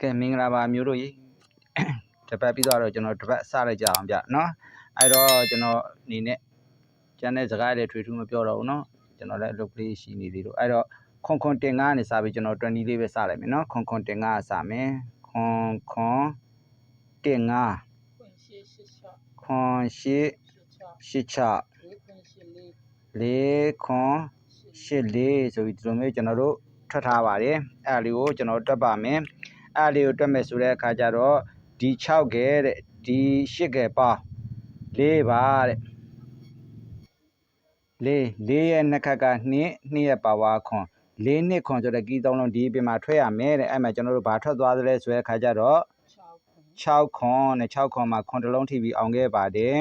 ကဲမင်္ဂလာပါမျိုးတို့ရေတပတ်ပြီးတော့ကျွန်တော်တပတ်စလိုက်ကြအောင်ဗျနော်အဲ့တော့ကျွန်တော်အနေနဲ့ကျန်တဲ့စကားတွေထွေထူးမပြောတော့ဘူးနော်ကျွန်တော်လည်းအလုပ်ကလေးရှိနေသေးလို့အဲ့တော့ခွန်ခွန်တင်ကားနေစပြီးကျွန်တော်20လေးပဲစလိုက်မယ်နော်ခွန်ခွန်တင်ကားစမယ်ခွန်ခွန်တင်ကားခွင့်ရှိရှိချခွန်ရှိရှိချရှိချလေးခွင့်ရှိလေးလေးခွန်ရှိရှစ်လေးဆိုပြီးဒီလိုမျိုးကျွန်တော်တို့ထွက်ထားပါတယ်အဲ့ဒါလေးကိုကျွန်တော်တွက်ပါမယ် အဲ့ဒါလေးကိုတွက်မယ်ဆိုတဲ့အခါကျတော့ဒီ6ကဲတဲ့ဒီ8ကဲပေါင်းလေးပါတဲ့လေးလေးရဲ့နှစ်ခက်က2နှစ်ရဲ့ပါဝါခွန်လေးနှစ်ခွန်ဆိုတဲ့ကီးသုံးလုံးဒီပြင်မှာထွက်ရမယ်တဲ့အဲ့မှာကျွန်တော်တို့ဘာထွက်သွားသလဲဆိုတဲ့အခါကျတော့6ခွင့်6ခွန်နဲ့6ခွန်မှာခွန်တစ်လုံးထိပြီးအောင်ခဲ့ပါတယ်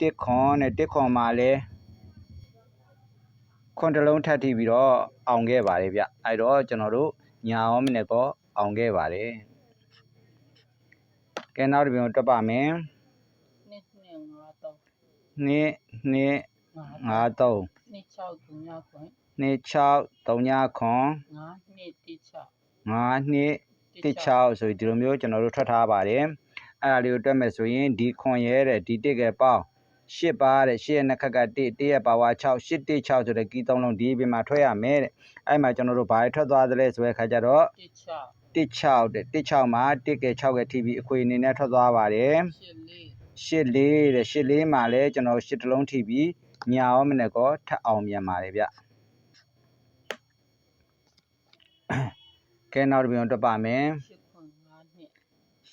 တစ်ခွင့်1ခွန်နဲ့1ခွန်မှာလည်းခွန်တစ်လုံးထပ်ထိပြီးတော့အောင်ခဲ့ပါတယ်ဗျအဲ့တော့ကျွန်တော်တို့ညာရောမနဲ့ကော အောင်ခဲ့ပါတယ်ကဲနောက်တစ်ပြန်တွက်ပါမယ်နှစ်နှစ်ငါတော့2 2ငါ5 3နှစ်6သူညာခွင့်2 6 3ညခွန်ငါနှစ်တိချ5နှစ်16ဆိုပြီးဒီလိုမျိုးကျွန်တော်တို့ထွက်ထားပါတယ်အဲ့ဒါလေးကိုတွက်မယ်ဆိုရင်ဒီခွန်ရဲတဲ့ဒီတစ်ကပေါင်းရှစ်ပါတဲ့ရှစ်ရဲ့နှစ်ခက်က1 1ရဲ့ပါဝါ6 8 1 6ဆိုတဲ့ကီးသုံးလုံးဒီပြင်မှာထွက်ရမယ်တဲ့အဲ့မှာကျွန်တော်တို့ဘာထွက်သွားသလဲဆိုတဲ့အခါကျတော့တိချ 16တဲ့16မှာ1ကဲ6ကဲထိပြီးအခွေအနေနဲ့ထွက်သွားပါတယ်ရှိလေး84တဲ့84မှာလည်းကျွန်တော်8တလုံးထိပြီးညာရောမနဲ့ကောထပ်အောင်မြန်ပါတယ်ဗျကဲနောက်တစ်ပြန်တွက်ပါမယ်ရှိခွင့်ငါနှစ်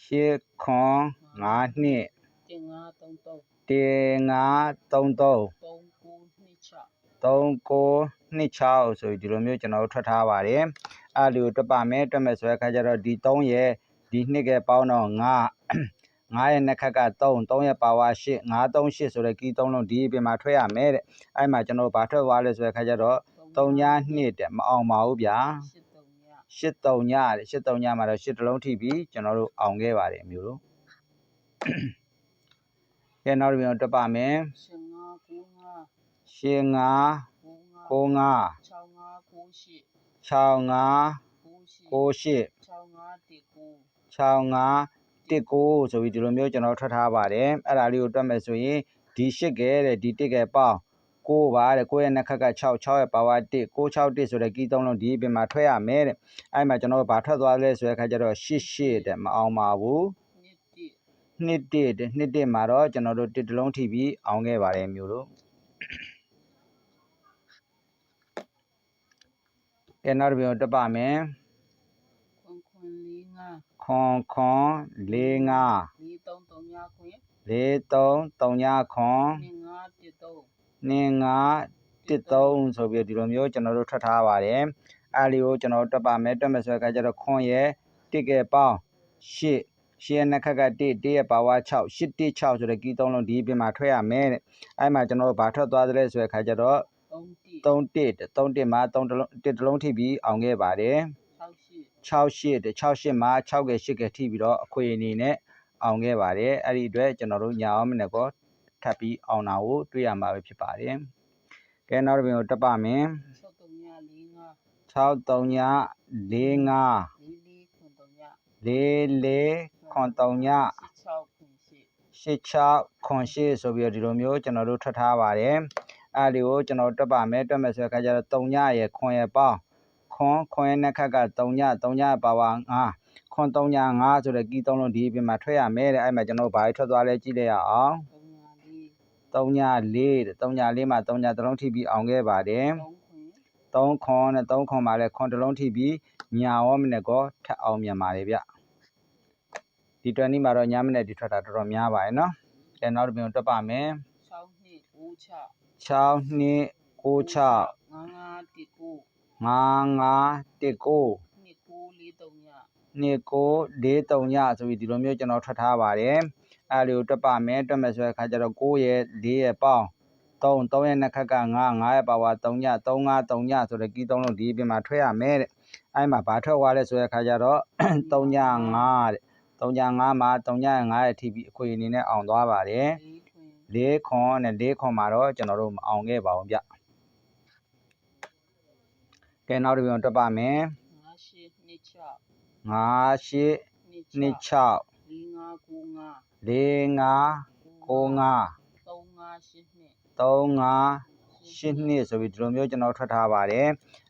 ရှစ်ခွန်5နှစ်တင်ငါသုံးသုံးတင်5 33သုံးကိုနှစ်ချ39 26ဆိုပြီးဒီလိုမျိုးကျွန်တော်တို့ထွက်ထားပါတယ် အဲ့ဒီကိုတွက်ပါမယ်တွက်မယ်ဆိုတဲ့အခါကျတော့ဒီ3ရဲ့ဒီနှစ်ကပေါင်းတော့9 9ရဲ့နှစ်ခက်က3 3ရဲ့ပါဝါ8 9 3 8ဆိုတဲ့ကီး3လုံးဒီအပြင်မှာထွက်ရမယ်တဲ့အဲ့မှာကျွန်တော်ဘာထွက်သွားလဲဆိုတဲ့အခါကျတော့3ညနှစ်တဲ့မအောင်ပါဘူးဗျာရှိသုံးည83ညတဲ့83ညမှာတော့8တလုံးထိပြီးကျွန်တော်တို့အောင်ခဲ့ပါတယ်အမျိုးတို့ကဲနောက်တစ်ပြန်တွက်ပါမယ်ရှင်ငါကိုငါ ရှင်5ကိုငါ9 6ငါကိုရှိ6 5ကိုရှိ9 6ငါတိကို65 19ဆိုပြီးဒီလိုမျိုးကျွန်တော်ထွက်ထားပါတယ်အဲ့ဒါလေးကိုတွက်မယ်ဆိုရင်ဒီ8ကဲတဲ့ဒီ1ကဲပေါင်း6ပါတဲ့9ရဲ့နှစ်ခက်က6 6ရဲ့ပါဝါ1 661ဆိုတဲ့ကီးသုံးလုံးဒီအပြင်မှာထွက်ရမယ်တဲ့အဲ့မှာကျွန်တော်ဘာထွက်သွားလဲဆိုတဲ့အခါကျတော့88တဲ့မအောင်ပါဘူးနှစ်တိနှစ်တစ်တဲ့နှစ်တစ်မှာတော့ကျွန်တော်တို့တစ်တလုံးထိပြီးအောင်ခဲ့ပါတယ်မျိုးတို့ ကဲနောက်တစ်ပြန်တက်ပါမယ်ခွန်ခွန်လေးငါခွန်ခွန်၄၅လေးသုံးသုံးညခွင်၄3 3ညခွန်နှစ်ငါတိသုံး2 5 1 3ဆိုပြီးဒီလိုမျိုးကျွန်တော်တို့ထွက်ထားပါတယ်အဲ့ဒီကိုကျွန်တော်တို့တက်ပါမယ်တက်မယ်ဆိုတဲ့အခါကျတော့ခွန်ရဲ့တစ်ကဲပေါင်း8ရှင်းနှစ်ခက်က1 1ရဲ့ပါဝါ6 8 1 6ဆိုတဲ့ကီးသုံးလုံးဒီအပြင်မှာထွက်ရမယ်တဲ့အဲ့မှာကျွန်တော်တို့ဘာထွက်သွားသလဲဆိုတဲ့အခါကျတော့ သုံးတိ3 1 3 1မှာ3တလုံး1တလုံးထိပြီးအောင်ခဲ့ပါတယ်6ရှိ6 8 6 8မှာ6က8ကထိပြီးတော့အခွေအနေနဲ့အောင်ခဲ့ပါတယ်အဲ့ဒီအတွက်ကျွန်တော်တို့ညာအောင်မနဲ့ကောထပ်ပြီးအောင်တာကိုတွေ့ရမှာပဲဖြစ်ပါတယ်ကဲနောက်တစ်ပြင်ကိုတက်ပါမယ်6သုံးညလေးငါ6 3ည4 5လေးလေးခွန်သုံးည4 4ခွန်3ည6ခွန်ရှိ86ခွန်8ဆိုပြီးတော့ဒီလိုမျိုးကျွန်တော်တို့ထွက်ထားပါတယ် အဲ့ဒီကိုကျွန်တော်တက်ပါမယ်တက်မယ်ဆိုတဲ့အခါကျတော့3ညရယ်ခွန်ရယ်ပေါင်းခွန်ခွန်ရဲ့နှစ်ခက်က3ည3ညပါဝါ9ခွန်3ည5ဆိုတဲ့ကီး3လုံးဒီအပြင်မှာထွက်ရမယ်တဲ့အဲ့မှာကျွန်တော်ဘာထွက်သွားလဲကြည့်လိုက်ရအောင်သုံးညလေး3ည4တဲ့3ည4မှာ3ညတစ်လုံးထိပြီးအောင်ခဲ့ပါတယ်သုံးခွင်3ခွန်နဲ့3ခွန်မှာလည်းခွန်တစ်လုံးထိပြီးညာရောမနဲ့ကောထပ်အောင်မြန်ပါတယ်ဗျဒီတွန်နီမှာတော့ညမနဲ့ဒီထွက်တာတော်တော်များပါရဲ့နော်ကဲနောက်တစ်ပြင်တက်ပါမယ်6နှစ်5ချ6 နှစ်6 6ငါငါတိကို5 5 1 9နှစ်ကိုလေးသုံးညနှစ်ကို4 3ညဆိုပြီးဒီလိုမျိုးကျွန်တော်ထွက်ထားပါတယ်အဲ့ဒီကိုတွက်ပါမယ်တွက်မယ်ဆိုတဲ့အခါကျတော့9ရဲ့4ရဲ့ပေါင်း3 3ရဲ့နှစ်ခက်က9 9ရဲ့ပါဝါ3ည3 5 3ညဆိုတဲ့ကီး3လုံးဒီအပြင်မှာထွက်ရမယ်တဲ့အဲ့မှာဘာထွက်သွားလဲဆိုတဲ့အခါကျတော့3ည5တဲ့3ည5မှာ3ည5ရဲ့ထိပြီးအခွေအနေနဲ့အောင်သွားပါတယ် လေးခွင်4ခွန်နဲ့4ခွန်မှာတော့ကျွန်တော်တို့မအောင်ခဲ့ပါဘူးဗျကဲနောက်တစ်ပြန်တွက်ပါမယ်ငါရှိနှစ်ချ58နှစ်26 4 5 9 45 95 95 8နှစ်ဆိုပြီးဒီလိုမျိုးကျွန်တော်ထွက်ထားပါတယ်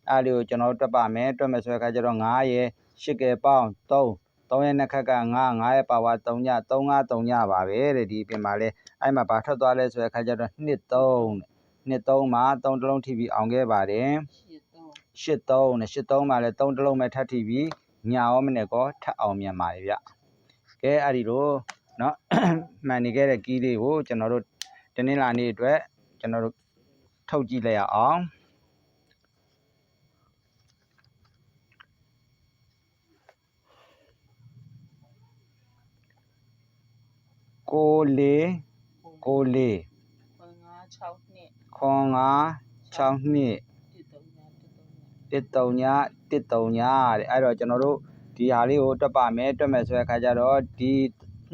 အဲ့ဒီကိုကျွန်တော်တွက်ပါမယ်တွက်မယ်ဆိုတဲ့အခါကျတော့9ရဲ့8ကယ်ပေါင်း3 3ရဲ့နှစ်ခက်က9 9ရဲ့ပါဝါ3ည3 5 3ညပါပဲတဲ့ဒီအပြင်မှာလဲအဲ့မှာဘာထွက်သွားလဲဆိုတဲ့အခါကျတော့2 3တဲ့2 3မှာ3တစ်လုံးထိပြီးအောင်ခဲ့ပါတယ် 8 3 83နဲ့83မှာလည်း3တစ်လုံးပဲထပ်ထိပြီးညာရောမနဲ့ကောထပ်အောင်မြန်ပါတယ်ဗျကဲအဲ့ဒီလိုเนาะ မှန်နေခဲ့တဲ့ကီးလေးကိုကျွန်တော်တို့တနင်္လာနေ့အတွက်ကျွန်တော်တို့ထုတ်ကြည့်လိုက်ရအောင် ကိုလေးကိုလေး5 6နှစ်ခွန်ငါ6နှစ်1 3ည1 3ညတစ်တုံညာတစ်တုံညာတဲ့အဲ့တော့ကျွန်တော်တို့ဒီဟာလေးကိုတွက်ပါမယ်တွက်မယ်ဆိုတဲ့အခါကျတော့ဒီ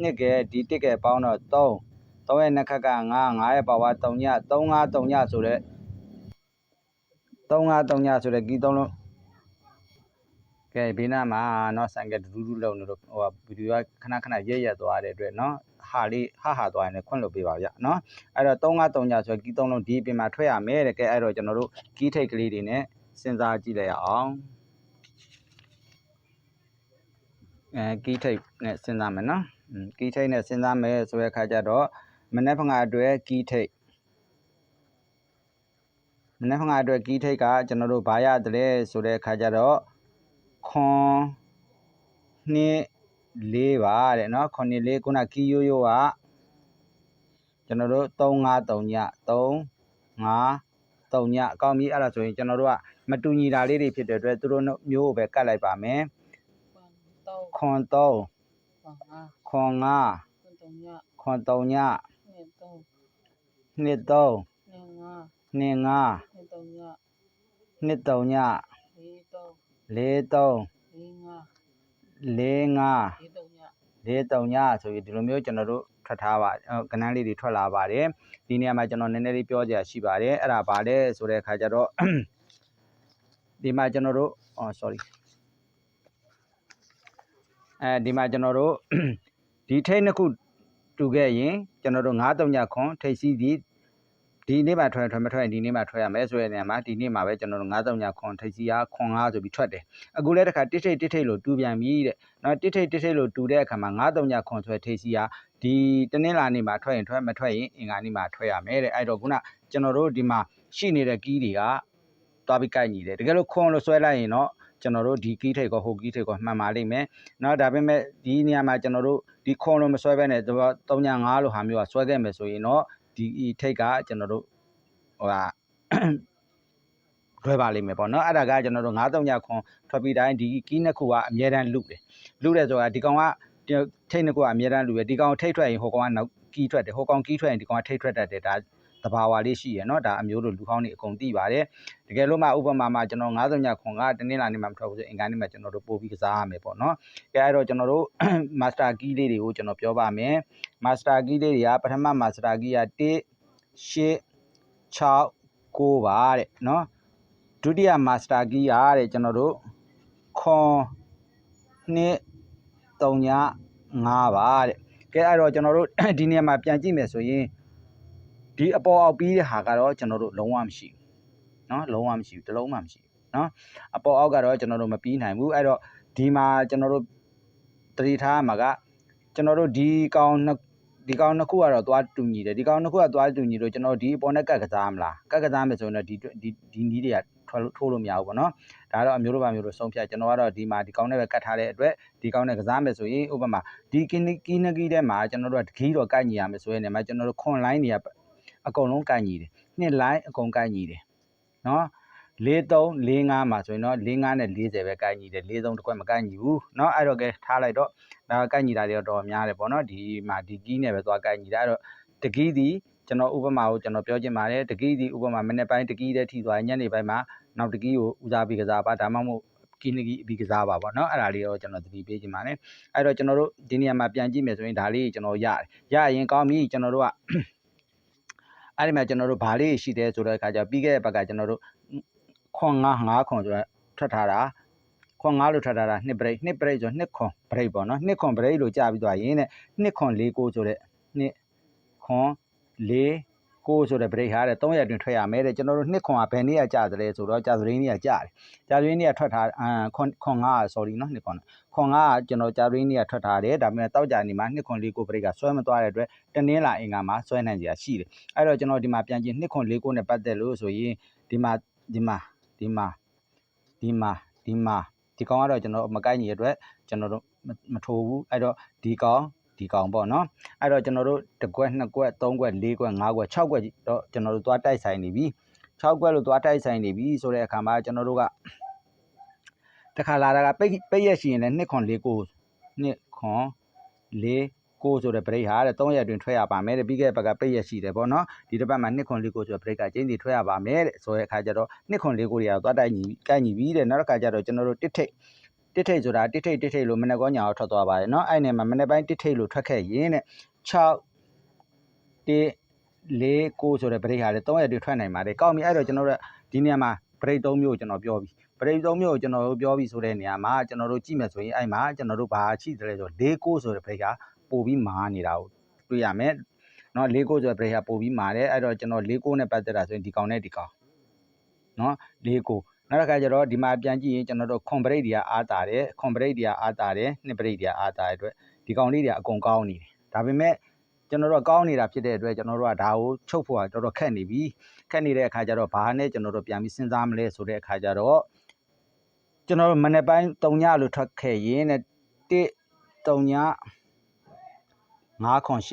နှစ်ကဲဒီတစ်ကဲပေါင်းတော့3 3ရဲ့နှစ်ခက်က9 9ရဲ့ပါဝါ3ည3 5 3ညဆိုတော့3 5 3ညဆိုတဲ့ကီးသုံးလုံးကဲဘေးနားမှာเนาะဆိုင်ကဒူးဒူးလုံးနေလို့ဟိုဗီဒီယိုကခဏခဏရက်ရက်သွားတဲ့အတွက်เนาะဟာလေးဟာဟာသွားရင်လည်းခွင့်လွှတ်ပေးပါဗျเนาะအဲ့တော့3 5 3ညဆိုတဲ့ကီးသုံးလုံးဒီအပြင်မှာထွက်ရမယ်တဲ့ကဲအဲ့တော့ကျွန်တော်တို့ကီးထိတ်ကလေးတွေနဲ့ စဉ်းစားကြည့်လိုက်ရအောင်အဲကီးထိတ်နဲ့စဉ်းစားမယ်နော်อืมကီးထိတ်နဲ့စဉ်းစားမယ်ဆိုတဲ့အခါကျတော့မနေ့ဖငါအတွက်ကီးထိတ်မနေ့ဖငါအတွက်ကီးထိတ်ကကျွန်တော်တို့ဘာရတယ်လဲဆိုတဲ့အခါကျတော့ ခွန်နှစ်လေးပါတဲ့နော်ခွန်နှစ်လေးခုနကီးရိုးရိုးကကျွန်တော်တို့353ည3 5 3ညအကောင်းပြီအဲ့ဒါဆိုရင်ကျွန်တော်တို့ကမတူညီတာလေးတွေဖြစ်တဲ့အတွက်သူတို့မျိုးကိုပဲကတ်လိုက်ပါမယ်3ခွန်3 5ခွန်5 3ညခွန်3ည2 3နှစ်3 2 5နှစ်5 2 3ညနှစ်3ည 4 3 4 3 4 5 4 5 4 3ည4 3ညဆိုပြီးဒီလိုမျိုးကျွန်တော်တို့ထွက်ထားပါအော်ကဏ္ဍလေးတွေထွက်လာပါတယ်ဒီနေရာမှာကျွန်တော်နည်းနည်းလေးပြောကြရရှိပါတယ်အဲ့ဒါဗာလဲဆိုတဲ့အခါကျတော့ဒီမှာကျွန်တော်တို့အော် sorry အဲဒီမှာကျွန်တော်တို့ဒီထိတ်နှစ်ခုတူခဲ့ရင်ကျွန်တော်တို့9 3ညခွန်ထိတ်စီးသည် ဒီနေ့မှထွက်ထွက်မထွက်ရင်ဒီနေ့မှထွက်ရမယ်ဆိုတဲ့နေရာမှာဒီနေ့မှပဲကျွန်တော်တို့9 3ညခွန်ထိတ်စီးအားခွန်9ဆိုပြီးထွက်တယ်အခုလည်းတစ်ခါတစ်ထိတ်တစ်ထိတ်လို့တူပြန်ပြီတဲ့နော်တစ်ထိတ်တစ်ထိတ်လို့တူတဲ့အခါမှာ9 3ညခွန်ဆွဲထိတ်စီးအားဒီတနင်္လာနေ့မှာထွက်ရင်ထွက်မထွက်ရင်အင်္ဂါနေ့မှာထွက်ရမယ်တဲ့အဲ့တော့ခုနကျွန်တော်တို့ဒီမှာရှိနေတဲ့ကီးတွေကသွားပြီးကိုက်ညီတယ်တကယ်လို့ခွန်လို့ဆွဲလိုက်ရင်တော့ကျွန်တော်တို့ဒီကီးထိတ်ကောဟိုကီးထိတ်ကောမှန်ပါလိမ့်မယ်။နော်ဒါပေမဲ့ဒီနေရာမှာကျွန်တော်တို့ဒီခွန်လို့မဆွဲဘဲနဲ့တော့3ည5လို့ဟာမျိုးကဆွဲခဲ့မယ်ဆိုရင်တော့ ဒီထိတ်ကကျွန်တော်တို့ဟိုဟာလွဲပါလိမ့်မယ်ပေါ့နော်အဲ့ဒါကကျွန်တော်တို့9 3ညခွန်ထွက်ပြီးတိုင်းဒီကီးနှစ်ခုကအမြဲတမ်းလုတယ်လုတယ်ဆိုတာဒီကောင်ကဒီထိတ်နှစ်ခုကအမြဲတမ်းလုပဲဒီကောင်ထိတ်ထွက်ရင်ဟိုကောင်ကနောက်ကီးထွက်တယ်ဟိုကောင်ကီးထွက်ရင်ဒီကောင်ကထိတ်ထွက်တတ်တယ်ဒါ တဘာဝလေးရှိရယ်နော်ဒါအမျိုးတို့လူဟောင်းတွေအကုန်သိပါတယ်တကယ်လို့မှဥပမာမှာကျွန်တော်90ညခွန်ကတနင်္လာနေ့မှမထွက်ဘူးဆိုအင်္ဂါနေ့မှကျွန်တော်တို့ပို့ပြီးကစားရမယ်ပေါ့နော်ကဲအဲ့တော့ကျွန်တော်တို့ master key လေးတွေကိုကျွန်တော်ပြောပါမယ် master key လေးတွေကပထမ master key က1 6 6 9ပါတဲ့နော်ဒုတိယ master key ကတဲ့ကျွန်တော်တို့ခွန်2 3ည5ပါတဲ့ကဲအဲ့တော့ကျွန်တော်တို့ဒီနေရာမှာပြန်ကြည့်မယ်ဆိုရင် ဒီအပေါ်အောက်ပြီးတဲ့ဟာကတော့ကျွန်တော်တို့လုံးဝမရှိဘူးเนาะလုံးဝမရှိဘူးတစ်လုံးမှမရှိဘူးเนาะအပေါ်အောက်ကတော့ကျွန်တော်တို့မပြီးနိုင်ဘူးအဲ့တော့ဒီမှာကျွန်တော်တို့တတိထားမှာကကျွန်တော်တို့ဒီကောင်နှစ်ဒီကောင်နှစ်ခုကတော့သွားတူညီတယ်ဒီကောင်နှစ်ခုကသွားတူညီလို့ကျွန်တော်တို့ဒီအပေါ်နဲ့ကတ်ကစားမလားကတ်ကစားမယ်ဆိုရင်တော့ဒီဒီဒီနီးတွေကထွက်လို့ထိုးလို့မရဘူးပေါ့နော်ဒါတော့အမျိုးတို့ပါမျိုးတို့ဆုံးဖြတ်ကျွန်တော်ကတော့ဒီမှာဒီကောင်နဲ့ပဲကတ်ထားတဲ့အတွက်ဒီကောင်နဲ့ကစားမယ်ဆိုရင်ဥပမာဒီကီနီကီနဂီထဲမှာကျွန်တော်တို့ကတကီးတော့ကိုက်ညီရမယ်ဆိုရင်နေမှာကျွန်တော်တို့ခွန်လိုင်းတွေက အကုန်လုံးကိုက်ညီတယ်နှစ်လိုင်းအကုန်ကိုက်ညီတယ်နော်43 45မှာဆိုရင်တော့45နဲ့40ပဲကိုက်ညီတယ်43တစ်ခွက်မကိုက်ညီဘူးเนาะအဲ့တော့ကဲထားလိုက်တော့ဒါကိုက်ညီတာတွေတော့တော်များတယ်ပေါ့နော်ဒီမှာဒီကီးနဲ့ပဲသွားကိုက်ညီတာအဲ့တော့တကီးဒီကျွန်တော်ဥပမာကိုကျွန်တော်ပြောချင်ပါတယ်တကီးဒီဥပမာမနေ့ပိုင်းတကီးတဲ့ထိသွားညနေပိုင်းမှာနောက်တကီးကိုဦးစားပေးကစားပါဒါမှမဟုတ်ကီနဂီအပြီးကစားပါပေါ့နော်အဲ့ဒါလေးတော့ကျွန်တော်သတိပေးချင်ပါတယ်အဲ့တော့ကျွန်တော်တို့ဒီနေရာမှာပြန်ကြည့်မယ်ဆိုရင်ဒါလေးကျွန်တော်ရတယ်ရရင်ကောင်းပြီကျွန်တော်တို့က အဲ့ဒီမှာကျွန်တော်တို့ဘာလေးရှိတယ်ဆိုတဲ့အခါကျပြီးခဲ့တဲ့ဘက်ကကျွန်တော်တို့ခွန်9 5ခွန်ဆိုတော့ထွက်ထားတာခွန်9လို့ထွက်ထားတာနှစ်ပရိတ်နှစ်ပရိတ်ဆိုနှစ်ခွန်ပရိတ်ပေါ့နော်နှစ်ခွန်ပရိတ်လို့ကြာပြီးသွားရင်တဲ့နှစ်ခွန်၄ကိုဆိုတဲ့နှစ်ခွန်၄ ကိုဆိုတဲ့ပရိတ်ဟာတဲ့3ရက်အတွင်းထွက်ရမယ်တဲ့ကျွန်တော်တို့နှစ်ခွန်ကဘယ်နေ့ကကြာသလဲဆိုတော့ကြာသပတေးနေ့ကကြာတယ်ကြာသပတေးနေ့ကထွက်ထားအမ်ခွန်ခွန်9 sorry နော်နှစ်ခွန်ခွန်9ကကျွန်တော်ကြာသပတေးနေ့ကထွက်ထားတယ်ဒါပေမဲ့တောက်ကြနေမှာနှစ်ခွန်၄ကိုပရိတ်ကဆွဲမသွားတဲ့အတွက်တနင်္လာအင်္ဂါမှာဆွဲနိုင်ကြရှိတယ်အဲ့တော့ကျွန်တော်ဒီမှာပြန်ကြည့်နှစ်ခွန်၄ကိုနဲ့ပတ်သက်လို့ဆိုရင်ဒီမှာဒီမှာဒီမှာဒီမှာဒီမှာဒီကောင်ကတော့ကျွန်တော်မကိုက်ညီတဲ့အတွက်ကျွန်တော်တို့မမထိုးဘူးအဲ့တော့ဒီကောင် ဒီကောင်ပေါ့နော်အဲ့တော့ကျွန်တော်တို့တစ်ကွက်နှစ်ကွက်သုံးကွက်လေးကွက်ငါးကွက်၆ကွက်တော့ကျွန်တော်တို့သွားတိုက်ဆိုင်နေပြီ6ကွက်လို့သွားတိုက်ဆိုင်နေပြီဆိုတဲ့အခါမှာကျွန်တော်တို့ကတခါလာတာကပိတ်ပိတ်ရက်ရှိရင်လည်းနှစ်ခွန်လေးကိုနှစ်ခွန်လေးကိုဆိုတဲ့ break ဟာတဲ့3ရက်အတွင်းထွက်ရပါမယ်တဲ့ပြီးခဲ့တဲ့ဘက်ကပိတ်ရက်ရှိတယ်ပေါ့နော်ဒီတစ်ပတ်မှာနှစ်ခွန်လေးကိုဆိုတဲ့ break ကကျင်းစီထွက်ရပါမယ်တဲ့ဆိုတဲ့အခါကျတော့နှစ်ခွန်လေးကိုတွေကတော့သွားတိုက်ညီကိုက်ညီပြီတဲ့နောက်တစ်ခါကျတော့ကျွန်တော်တို့တစ်ထိတ် တစ်ထိတ်ဆိုတာတစ်ထိတ်တစ်ထိတ်လို့မနေ့ကောညာတော့ထွက်သွားပါတယ်เนาะအဲ့နေမှာမနေ့ပိုင်းတစ်ထိတ်လို့ထွက်ခဲ့ရင်တဲ့6တစ်လေးကိုဆိုတဲ့ break ဟာလေ3ရက်အတွင်းထွက်နိုင်ပါတယ်ကောင်းပြီအဲ့တော့ကျွန်တော်တို့ဒီနေရာမှာ break 3မျိုးကိုကျွန်တော်ပြောပြီ break 3မျိုးကိုကျွန်တော်တို့ပြောပြီဆိုတဲ့နေရာမှာကျွန်တော်တို့ကြည့်မယ်ဆိုရင်အဲ့မှာကျွန်တော်တို့ဘာရှိတယ်လဲဆိုတော့၄ကိုဆိုတဲ့ break ကပို့ပြီးမာနေတာကိုတွေ့ရမယ်เนาะ၄ကိုဆိုတဲ့ break ကပို့ပြီးမာတယ်အဲ့တော့ကျွန်တော်၄ကိုနဲ့ပတ်သက်တာဆိုရင်ဒီကောင်နဲ့ဒီကောင်เนาะ၄ကို နောက်တစ်ခါကျတော့ဒီမှာပြန်ကြည့်ရင်ကျွန်တော်တို့ခွန်ပရိတ်တွေကအားတာတယ်ခွန်ပရိတ်တွေကအားတာတယ်နှစ်ပရိတ်တွေကအားတာတဲ့အတွက်ဒီကောင်လေးတွေကအကုန်ကောင်းနေတယ်ဒါပေမဲ့ကျွန်တော်တို့ကကောင်းနေတာဖြစ်တဲ့အတွက်ကျွန်တော်တို့ကဒါကိုချုပ်ဖို့ကတော်တော်ခက်နေပြီခက်နေတဲ့အခါကျတော့ဘာနဲ့ကျွန်တော်တို့ပြန်ပြီးစဉ်းစားမလဲဆိုတဲ့အခါကျတော့ကျွန်တော်တို့မနေ့ပိုင်း3ညလို့ထွက်ခဲ့ရင်တဲ့1 3ည9ခွန်8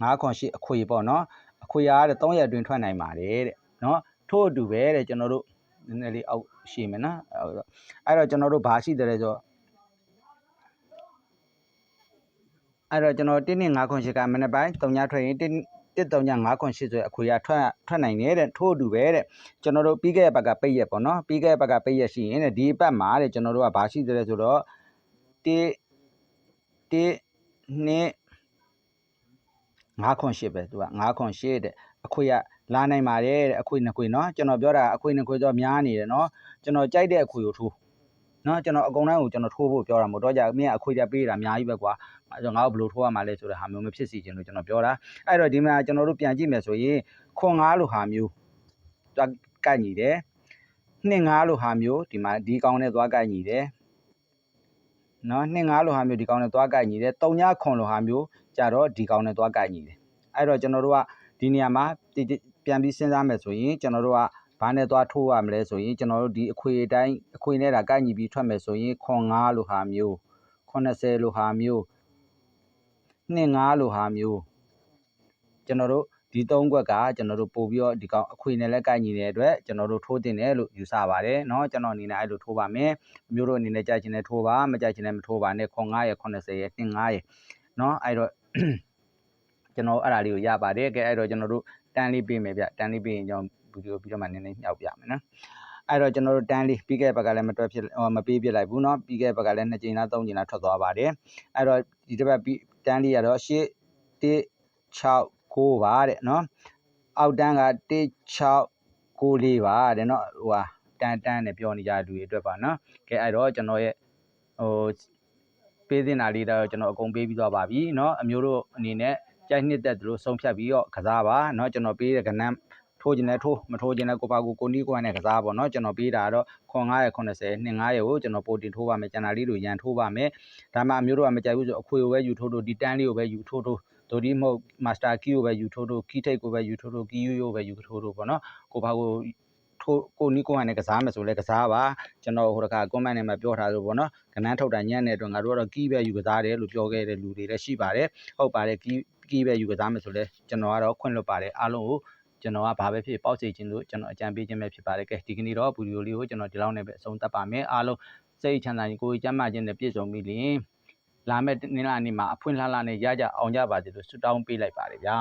9ခွန်8အခွေပေါ့နော်အခွေအားတဲ့3ရက်အတွင်းထွက်နိုင်ပါတယ်တဲ့နော်ထို့အတူပဲတဲ့ကျွန်တော်တို့ နည်းနည်းလေးအောက်ရှည်မယ်နော်အဲ့တော့ကျွန်တော်တို့ဘာရှိတယ်လဲဆိုတော့အဲ့တော့ကျွန်တော်1နှစ်5ခွန်8ကမနေ့ပိုင်း3ညထွက်ရင်1 1 3ည5ခွန်8ဆိုရအခွေရထွက်ထွက်နိုင်တယ်တဲ့ထို့အတူပဲတဲ့ကျွန်တော်တို့ပြီးခဲ့တဲ့ဘက်ကပိတ်ရက်ပေါ့နော်ပြီးခဲ့တဲ့ဘက်ကပိတ်ရက်ရှိရင်တဲ့ဒီဘက်မှာတဲ့ကျွန်တော်တို့ကဘာရှိတယ်လဲဆိုတော့1 1နှ စ်9ခွန်8ပဲသူက9ခွန်8တဲ့အခွေရလာနိုင်ပါတယ်တဲ့အခွေနှစ်ခွေเนาะကျွန်တော်ပြောတာအခွေနှစ်ခွေတော့များနေတယ်เนาะကျွန်တော်ကြိုက်တဲ့အခွေကိုထိုးเนาะကျွန်တော်အကုန်လုံးကိုကျွန်တော်ထိုးဖို့ပြောတာမဟုတ်တော့ကြမင်းကအခွေရပေးတာအများကြီးပဲကွာအဲဆိုငါ့ကိုဘယ်လိုထိုးရမှာလဲဆိုတဲ့ဟာမျိုးမဖြစ်စီခြင်းလို့ကျွန်တော်ပြောတာအဲ့တော့ဒီမှာကျွန်တော်တို့ပြန်ကြည့်မယ်ဆိုရင်ခွန်9လို့ဟာမျိုးသွားကိုက်ညီတယ်နှစ်9လို့ဟာမျိုးဒီမှာဒီကောင်းနဲ့သွားကိုက်ညီတယ် နော်နှစ်9လို့ဟာမျိုးဒီကောင်းနဲ့သွားကိုက်ညီတယ်3ညခွန်လို့ဟာမျိုးကြတော့ဒီကောင်းနဲ့သွားကိုက်ညီတယ်အဲ့တော့ကျွန်တော်တို့ကဒီနေရာမှာပြန်ပြီးစဉ်းစားမယ်ဆိုရင်ကျွန်တော်တို့ကဘာနဲ့သွားထိုးရမလဲဆိုရင်ကျွန်တော်တို့ဒီအခွေအတိုင်းအခွေနဲ့တာကိုက်ညီပြီးထွက်မယ်ဆိုရင်ခွန်9လို့ဟာမျိုး80လို့ဟာမျိုး25လို့ဟာမျိုးကျွန်တော်တို့ ဒီ၃ခွက်ကကျွန်တော်တို့ပို့ပြီးတော့ဒီကောင်အခွေနဲ့လည်းကိုက်ညီတဲ့အတွက်ကျွန်တော်တို့ထိုးတင်တယ်လို့ယူဆပါတယ်เนาะကျွန်တော်အနေနဲ့အဲ့လိုထိုးပါမယ်အမျိုးတို့အနေနဲ့ကြိုက်ချင်တဲ့ထိုးပါမကြိုက်ချင်တဲ့မထိုးပါနဲ့ခွန်9ရယ်80ရယ်25ရယ်เนาะအဲ့တော့ကျွန်တော်အဲ့ဒါလေးကိုရပါတယ်ကဲအဲ့တော့ကျွန်တော်တို့တန်းလေးပေးမယ်ဗျတန်းလေးပေးရင်ကျွန်တော်ဗီဒီယိုပြီးတော့မှနည်းနည်းမြောက်ပြမယ်နော်အဲ့တော့ကျွန်တော်တို့တန်းလေးပြီးခဲ့တဲ့ဘက်ကလည်းမတွက်ဖြစ်မပေးပြလိုက်ဘူးเนาะပြီးခဲ့တဲ့ဘက်ကလည်း2ချိန်လား3ချိန်လားထွက်သွားပါတယ်အဲ့တော့ဒီတစ်ပတ်ပြီးတန်းလေးကတော့ရှေ့1 6 9ပါတဲ့เนาะအောက်တန်းက1 6 9လေးပါတဲ့เนาะဟိုဟာတန်းတန်းနဲ့ပြောနေကြတဲ့လူတွေအတွက်ပါเนาะကဲအဲ့တော့ကျွန်တော်ရဲ့ဟိုပေးတင်တာလေးတော့ကျွန်တော်အကုန်ပေးပြီးသွားပါပြီเนาะအမျိုးတို့အနေနဲ့ကြိုက်နှစ်သက်သူတို့ဆုံးဖြတ်ပြီးတော့ကစားပါเนาะကျွန်တော်ပေးတဲ့ကဏ္ဍထိုးခြင်းနဲ့ထိုးမထိုးခြင်းနဲ့ကိုပါကိုကိုနီးကိုနဲ့ကစားပါเนาะကျွန်တော်ပေးတာတော့ခွန်9ရ80 25ရကိုကျွန်တော်ပိုတင်ထိုးပါမယ်ကျန်တာလေးတို့ရန်ထိုးပါမယ်ဒါမှအမျိုးတို့ကမကြိုက်ဘူးဆိုအခွေကိုပဲယူထိုးထိုးဒီတန်းလေးကိုပဲယူထိုးထိုး ဒိုဒီမဟုတ်မာစတာကီကိုပဲယူထိုးထိုးကီထိတ်ကိုပဲယူထိုးထိုးကီယူယိုပဲယူထိုးထိုးပေါ့နော်ကိုပါကိုထိုးကိုနီးကိုနဲ့ကစားမယ်ဆိုလဲကစားပါကျွန်တော်ဟိုတခါ comment နဲ့မှာပြောထားလို့ပေါ့နော်ကနန်းထုတ်တာညံ့တဲ့အတွက်ငါတို့ကတော့ကီးပဲယူကစားတယ်လို့ပြောခဲ့တဲ့လူတွေလည်းရှိပါတယ်ဟုတ်ပါတယ်ကီးကီးပဲယူကစားမယ်ဆိုလဲကျွန်တော်ကတော့ခွင့်လွှတ်ပါတယ်အားလုံးကိုကျွန်တော်ကဘာပဲဖြစ်ပေါက်စီခြင်းလို့ကျွန်တော်အကြံပေးခြင်းပဲဖြစ်ပါတယ်ကဲဒီကနေ့တော့ဗီဒီယိုလေးကိုကျွန်တော်ဒီလောက်နဲ့ပဲအဆုံးသတ်ပါမယ်အားလုံးစိတ်ချမ်းသာခြင်းကိုယ်ကျမ်းမာခြင်းနဲ့ပြည့်စုံပြီလင် လာမယ့်နေ့လာနေ့မှာအဖွင့်လှလှနဲ့ရကြအောင်ကြပါစေလို့ဆုတောင်းပေးလိုက်ပါတယ်ဗျာ